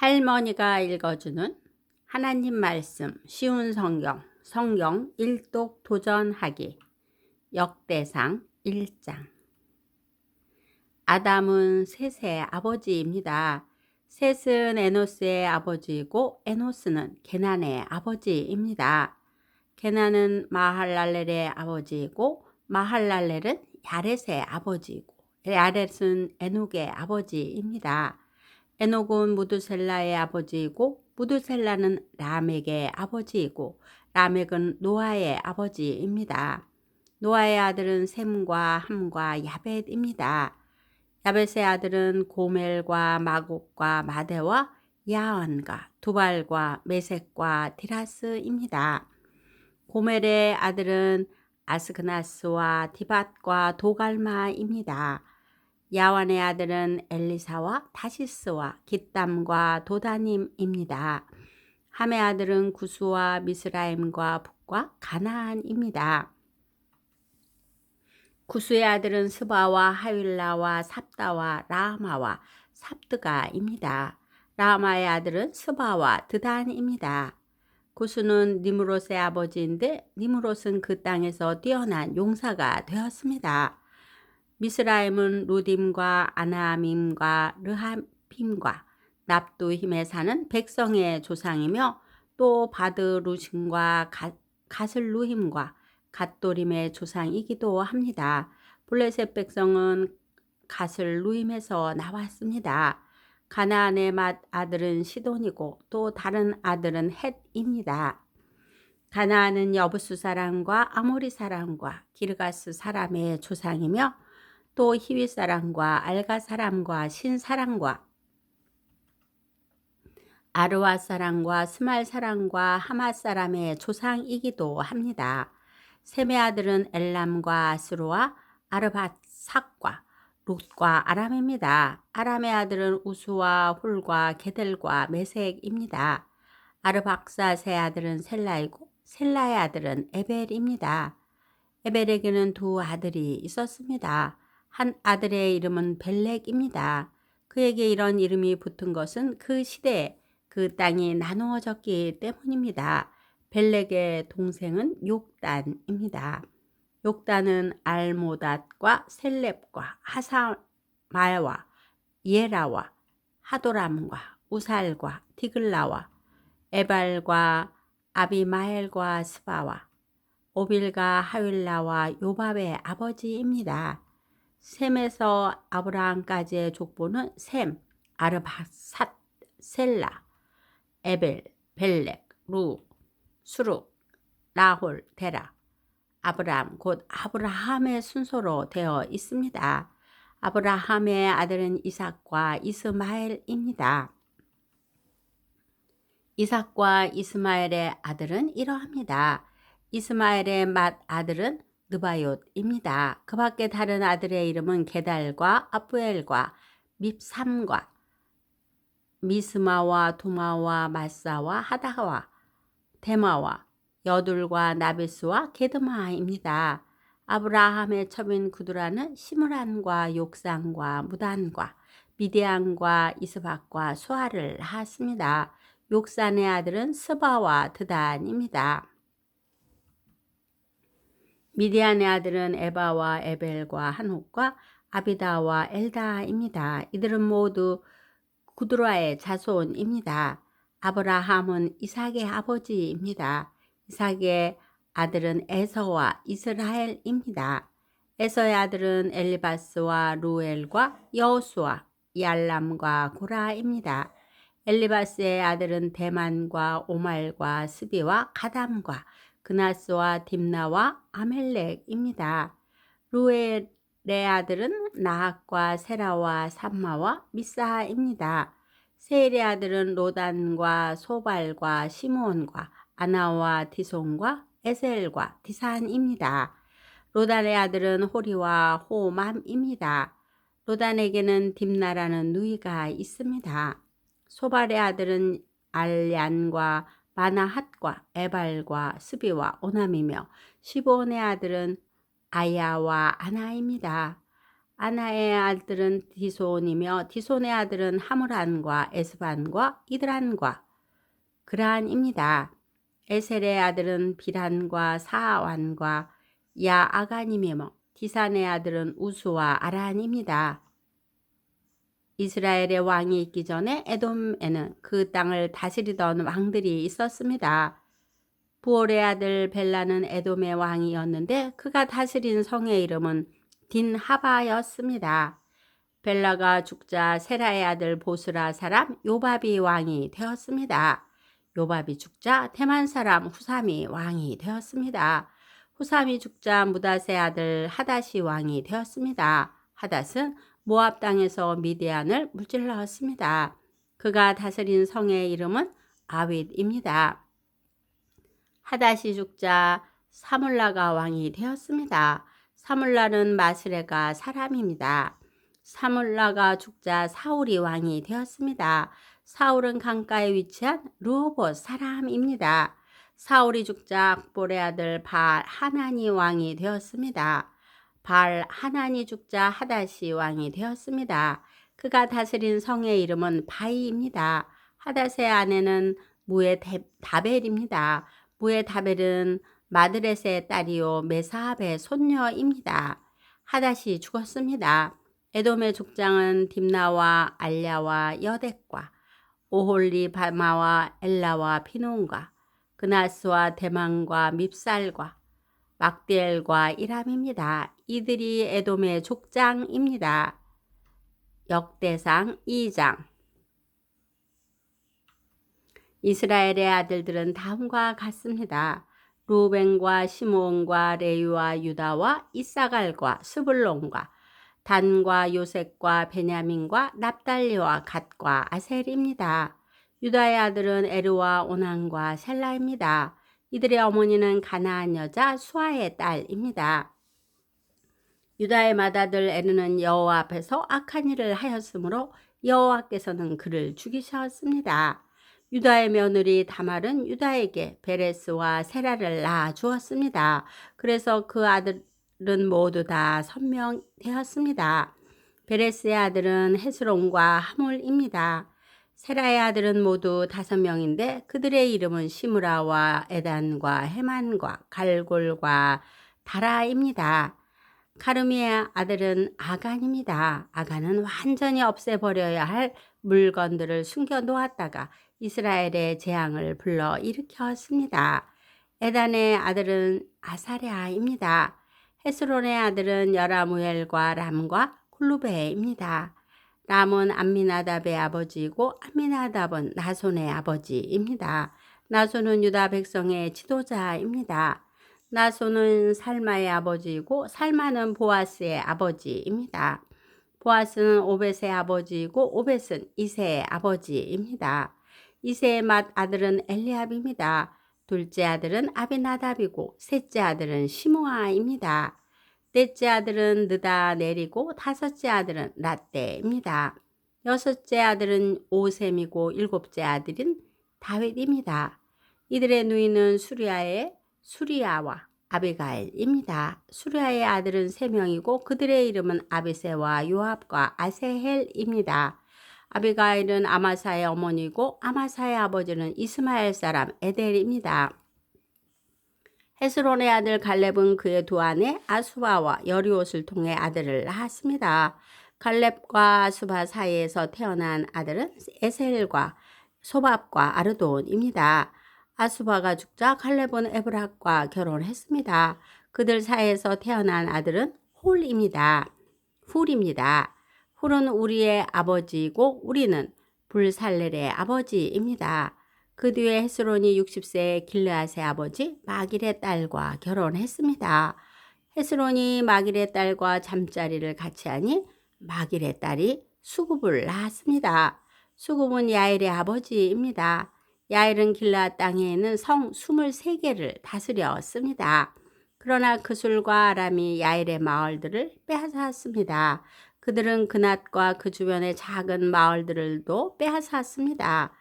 할머니가 읽어주는 하나님 말씀 쉬운 성경 성경 일독 도전하기 역대상 1장 아담은 셋의 아버지입니다. 셋은 에노스의 아버지이고 에노스는 게난의 아버지입니다. 게난은 마할랄렐의 아버지이고 마할랄렐은 야렛의 아버지이고 야렛은 에녹의 아버지입니다. 에녹은 무드셀라의 아버지이고 무드셀라는 라멕의 아버지이고 라멕은 노아의 아버지입니다. 노아의 아들은 셈과 함과 야벳입니다. 야벳의 아들은 고멜과 마곡과 마대와 야언과 두발과 메색과 디라스입니다. 고멜의 아들은 아스그나스와 디밧과 도갈마입니다. 야완의 아들은 엘리사와 다시스와 기땀과 도다님입니다. 함의 아들은 구수와 미스라임과 북과 가나안입니다. 구수의 아들은 스바와 하윌라와 삽다와 라마와 삽드가입니다. 라마의 아들은 스바와 드단입니다. 구수는 니무롯의 아버지인데 니무롯은 그 땅에서 뛰어난 용사가 되었습니다. 미스라임은 루딤과 아나밈과 르하핌과 납두힘에 사는 백성의 조상이며 또 바드루신과 가슬루힘과 갓도림의 조상이기도 합니다. 블레셋 백성은 가슬루임에서 나왔습니다. 가나안의 맏 아들은 시돈이고 또 다른 아들은 헷입니다. 가나안은 여부수 사람과 아모리 사람과 기르가스 사람의 조상이며 또 히위 사람과 알가 사람과 신 사람과 아르와 사람과 스말 사람과 하마 사람의 조상이기도 합니다. 셈의 아들은 엘람과 아스루와 아르바삭과 룻과 아람입니다. 아람의 아들은 우수와 훌과 게델과 메색입니다. 아르박사의 아들은 셀라이고 셀라의 아들은 에벨입니다. 에벨에게는 두 아들이 있었습니다. 한 아들의 이름은 벨렉입니다. 그에게 이런 이름이 붙은 것은 그 시대에 그 땅이 나누어졌기 때문입니다. 벨렉의 동생은 욕단입니다. 욕단은 알모닷과 셀렙과 하사말와 예라와 하도람과 우살과 티글라와 에발과 아비마엘과 스바와 오빌과 하윌라와 요밥의 아버지입니다. 셈에서 아브라함까지의 족보는 셈, 아르바삿, 셀라, 에벨, 벨렉, 루, 수룩, 라홀, 데라, 아브라함, 곧 아브라함의 순서로 되어 있습니다. 아브라함의 아들은 이삭과 이스마엘입니다. 이삭과 이스마엘의 아들은 이러합니다. 이스마엘의 맏 아들은 느바옅입니다. 그 밖에 다른 아들의 이름은 게달과 아프엘과 밉삼과 미스마와 두마와 마사와 하다와 데마와 여둘과 나베스와 게드마입니다. 아브라함의 첩인 구두라는 시므란과 욕상과 무단과 미디안과 이스박과 수아를 낳았습니다. 욕산의 아들은 스바와 드단입니다. 미디안의 아들은 에바와 에벨과 한옥과 아비다와 엘다입니다. 이들은 모두 구드라의 자손입니다. 아브라함은 이삭의 아버지입니다. 이삭의 아들은 에서와 이스라엘입니다. 에서의 아들은 엘리바스와 루엘과 여수와 얄람과 고라입니다. 엘리바스의 아들은 대만과 오말과 스비와 가담과 그나스와 딥나와 아멜렉입니다. 루엘의 아들은 나학과 세라와 삼마와 미사입니다. 세일의 아들은 로단과 소발과 시몬과 아나와 디손과 에셀과 디산입니다. 로단의 아들은 호리와 호맘입니다. 로단에게는 딥나라는 누이가 있습니다. 소발의 아들은 알얀과 마나핫과 에발과 스비와 오남이며 시본의 아들은 아야와 아나입니다. 아나의 아들은 디손이며 디손의 아들은 하므란과 에스반과 이드란과 그란입니다. 에셀의 아들은 비란과 사완과 야아간이며 디산의 아들은 우수와 아란입니다. 이스라엘의 왕이 있기 전에 에돔에는 그 땅을 다스리던 왕들이 있었습니다. 부올의 아들 벨라는 에돔의 왕이었는데 그가 다스린 성의 이름은 딘하바였습니다. 벨라가 죽자 세라의 아들 보스라 사람 요바비 왕이 되었습니다. 요바비 죽자 대만 사람 후삼이 왕이 되었습니다. 후삼이 죽자 무닷의 아들 하닷이 왕이 되었습니다. 하닷은 모압 땅에서 미디안을 물질러왔습니다. 그가 다스린 성의 이름은 아윗입니다. 하닷이 죽자 사물라가 왕이 되었습니다. 사물라는 마스레가 사람입니다. 사물라가 죽자 사울이 왕이 되었습니다. 사울은 강가에 위치한 루호봇 사람입니다. 사울이 죽자 악볼의 아들 발 하나니 왕이 되었습니다. 발 하나니 죽자 하닷이 왕이 되었습니다. 그가 다스린 성의 이름은 바이입니다. 하닷의 아내는 무의 다벨입니다. 무의 다벨은 마드렛의 딸이요 메사합의 손녀입니다. 하닷이 죽었습니다. 에돔의 족장은 딥나와 알야와 여덱과 오홀리 바마와 엘라와 피논과 그나스와 대망과 밉살과 막디엘과 이람입니다. 이들이 에돔의 족장입니다. 역대상 2장 이스라엘의 아들들은 다음과 같습니다. 루벤과 시므온과 레위와 유다와 이사갈과 스불론과 단과 요셉과 베냐민과 납달리와 갓과 아셀입니다. 유다의 아들은 에르와 오난과 셀라입니다. 이들의 어머니는 가나안 여자 수아의 딸입니다. 유다의 맏아들 에르는 여호와 앞에서 악한 일을 하였으므로 여호와께서는 그를 죽이셨습니다. 유다의 며느리 다말은 유다에게 베레스와 세라를 낳아 주었습니다. 그래서 그 아들은 모두 다 선명되었습니다. 베레스의 아들은 헤스론과 하몰입니다. 세라의 아들은 모두 다섯 명인데 그들의 이름은 시무라와 에단과 헤만과 갈골과 다라입니다. 카르미의 아들은 아간입니다. 아간은 완전히 없애버려야 할 물건들을 숨겨 놓았다가 이스라엘의 재앙을 불러 일으켰습니다. 에단의 아들은 아사랴입니다. 헤스론의 아들은 여라무엘과 람과 콜루베입니다. 람은 암미나답의 아버지이고 암미나답은 나손의 아버지입니다. 나손은 유다 백성의 지도자입니다. 나손은 살마의 아버지이고 살마는 보아스의 아버지입니다. 보아스는 오벳의 아버지이고 오벳은 이세의 아버지입니다. 이세의 맏 아들은 엘리압입니다. 둘째 아들은 아비나답이고 셋째 아들은 시므아입니다. 넷째 아들은 느다 내리고 다섯째 아들은 라떼입니다. 여섯째 아들은 오셈이고 일곱째 아들인 다윗입니다. 이들의 누이는 수리아의 수리아와 아비가일입니다. 수리아의 아들은 세 명이고 그들의 이름은 아비세와 요압과 아세헬입니다. 아비가일은 아마사의 어머니고 아마사의 아버지는 이스마엘 사람 에델입니다. 헤스론의 아들 갈렙은 그의 두 아내 아수바와 여리옷을 통해 아들을 낳았습니다. 갈렙과 아수바 사이에서 태어난 아들은 에셀과 소밥과 아르돈입니다. 아수바가 죽자 갈렙은 에브락과 결혼했습니다. 그들 사이에서 태어난 아들은 홀입니다. 훌입니다. 훌은 우리의 아버지이고 우리는 불살렐의 아버지입니다. 그 뒤에 헤스론이 60세의 길르앗의 아버지 마길의 딸과 결혼했습니다. 헤스론이 마길의 딸과 잠자리를 같이 하니 마길의 딸이 수굽을 낳았습니다. 수굽은 야일의 아버지입니다. 야일은 길라 땅에 있는 성 23개를 다스렸습니다. 그러나 그술과 아람이 야일의 마을들을 빼앗았습니다. 그들은 그낫과 그 주변의 작은 마을들도 빼앗았습니다.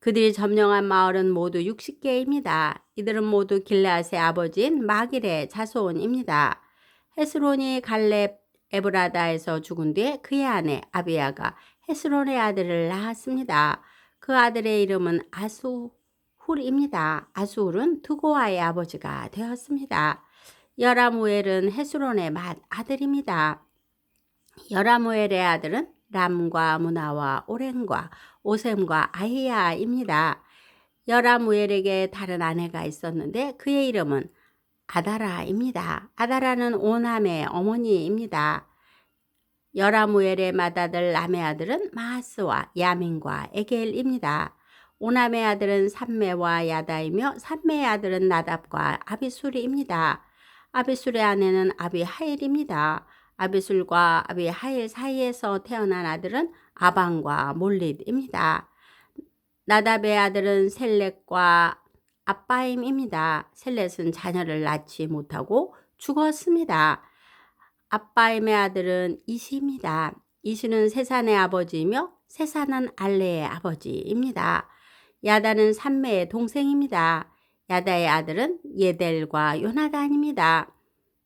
그들이 점령한 마을은 모두 60개입니다. 이들은 모두 길라앗의 아버지인 마길의 자손입니다. 헤스론이 갈렙 에브라다에서 죽은 뒤에 그의 아내 아비야가 헤스론의 아들을 낳았습니다. 그 아들의 이름은 아수훌입니다. 아수훌은 두고아의 아버지가 되었습니다. 여라무엘은 헤스론의 맏 아들입니다. 여라무엘의 아들은 람과 무나와 오렌과 오셈과 아히야입니다. 여라무엘에게 다른 아내가 있었는데 그의 이름은 아다라입니다. 아다라는 오남의 어머니입니다. 여라무엘의 맏아들 남의 아들은 마하스와 야민과 에겔입니다. 오남의 아들은 삼매와 야다이며 삼매의 아들은 나답과 아비술입니다. 아비술의 아내는 아비하일입니다. 아비술과 아비하일 사이에서 태어난 아들은 아방과 몰릿입니다. 나답의 아들은 셀렉과 아빠임입니다. 셀렛은 자녀를 낳지 못하고 죽었습니다. 아빠임의 아들은 이시입니다. 이시는 세산의 아버지이며 세산은 알레의 아버지입니다. 야다는 삼매의 동생입니다. 야다의 아들은 예델과 요나단입니다.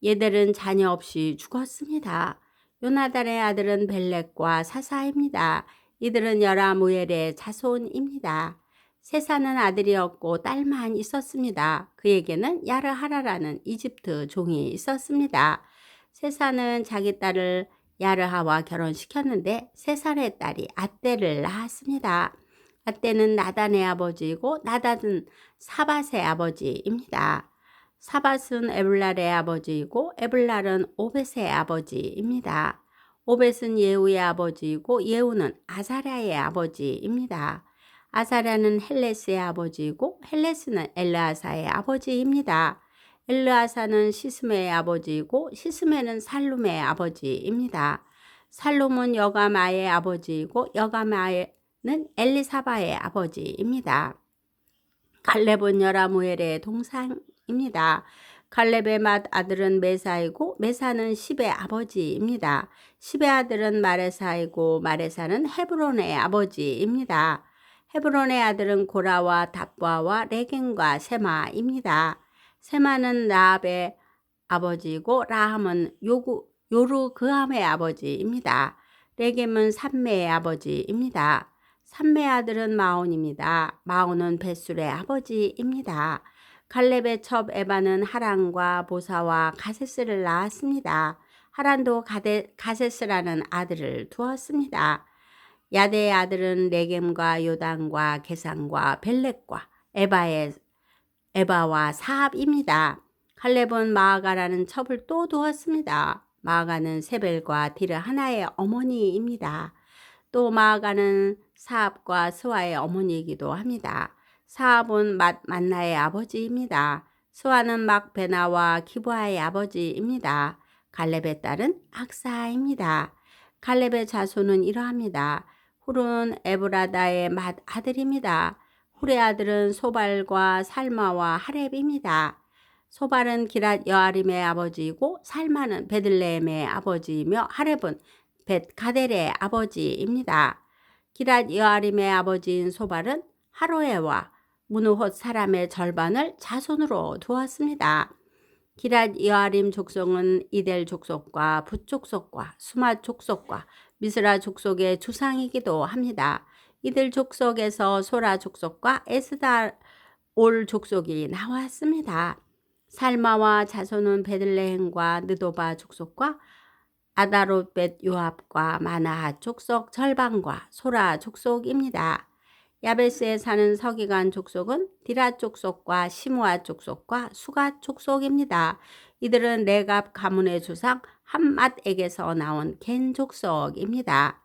예델은 자녀 없이 죽었습니다. 요나단의 아들은 벨렉과 사사입니다. 이들은 여라무엘의 자손입니다. 세사는 아들이었고 딸만 있었습니다. 그에게는 야르하라라는 이집트 종이 있었습니다. 세사는 자기 딸을 야르하와 결혼시켰는데 세살의 딸이 아떼를 낳았습니다. 아떼는 나단의 아버지이고 나단은 사밧의 아버지입니다. 사밧은 에블랄의 아버지이고 에블랄은 오벳의 아버지입니다. 오벳은 예후의 아버지이고 예후는 아사랴의 아버지입니다. 아사랴는 헬레스의 아버지이고 헬레스는 엘르아사의 아버지입니다. 엘르아사는 시스메의 아버지이고 시스메는 살룸의 아버지입니다. 살룸은 여가마의 아버지이고 여가마는 엘리사바의 아버지입니다. 갈렙은 여라무엘의 동상입니다. 갈렙의 맏 아들은 메사이고 메사는 십의 아버지입니다. 십의 아들은 마레사이고 마레사는 헤브론의 아버지입니다. 헤브론의 아들은 고라와 답바와 레겐과 세마입니다. 세마는 라합의 아버지이고 라함은 요구, 요르그함의 아버지입니다. 레겜은 삼매의 아버지입니다. 삼매 아들은 마온입니다. 마온은 벳술의 아버지입니다. 갈렙의 첩 에바는 하란과 보사와 가세스를 낳았습니다. 하란도 가데, 가세스라는 아들을 두었습니다. 야대의 아들은 레겜과 요단과 게산과 벨렉과 에바의 에바와 사합입니다. 칼렙은 마아가라는 첩을 또 두었습니다. 마아가는 세벨과 디르 하나의 어머니입니다. 또 마아가는 사합과 스와의 어머니이기도 합니다. 사합은 맛 만나의 아버지입니다. 스와는 막베나와 기부아의 아버지입니다. 갈렙의 딸은 악사입니다. 갈렙의 자손은 이러합니다. 훌은 에브라다의 맏 아들입니다. 훌의 아들은 소발과 살마와 하렙입니다. 소발은 기랏 여아림의 아버지이고 살마는 베들레헴의 아버지이며 하렙은 벳 가델의 아버지입니다. 기랏 여아림의 아버지인 소발은 하로에와 무누홑 사람의 절반을 자손으로 두었습니다. 기랏 여아림 족속은 이델 족속과 붓 족속과 수마 족속과 미스라 족속의 주상이기도 합니다. 이들 족속에서 소라 족속과 에스달 올 족속이 나왔습니다. 살마와 자손은 베들레헴과 느도바 족속과 아다롯벳 요압과 마나하 족속 절반과 소라 족속입니다. 야베스에 사는 서기관 족속은 디라 족속과 시무아 족속과 수가 족속입니다. 이들은 레갑 가문의 주상 한맛에게서 나온 겐 족속입니다.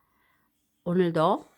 오늘도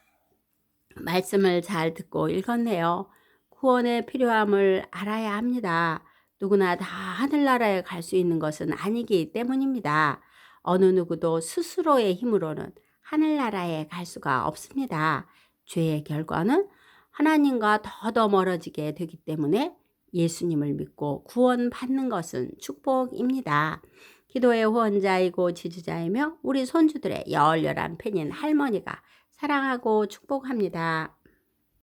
말씀을 잘 듣고 읽었네요. 구원의 필요함을 알아야 합니다. 누구나 다 하늘나라에 갈 수 있는 것은 아니기 때문입니다. 어느 누구도 스스로의 힘으로는 하늘나라에 갈 수가 없습니다. 죄의 결과는 하나님과 더더 멀어지게 되기 때문에 예수님을 믿고 구원받는 것은 축복입니다. 기도의 후원자이고 지지자이며 우리 손주들의 열렬한 팬인 할머니가 사랑하고 축복합니다.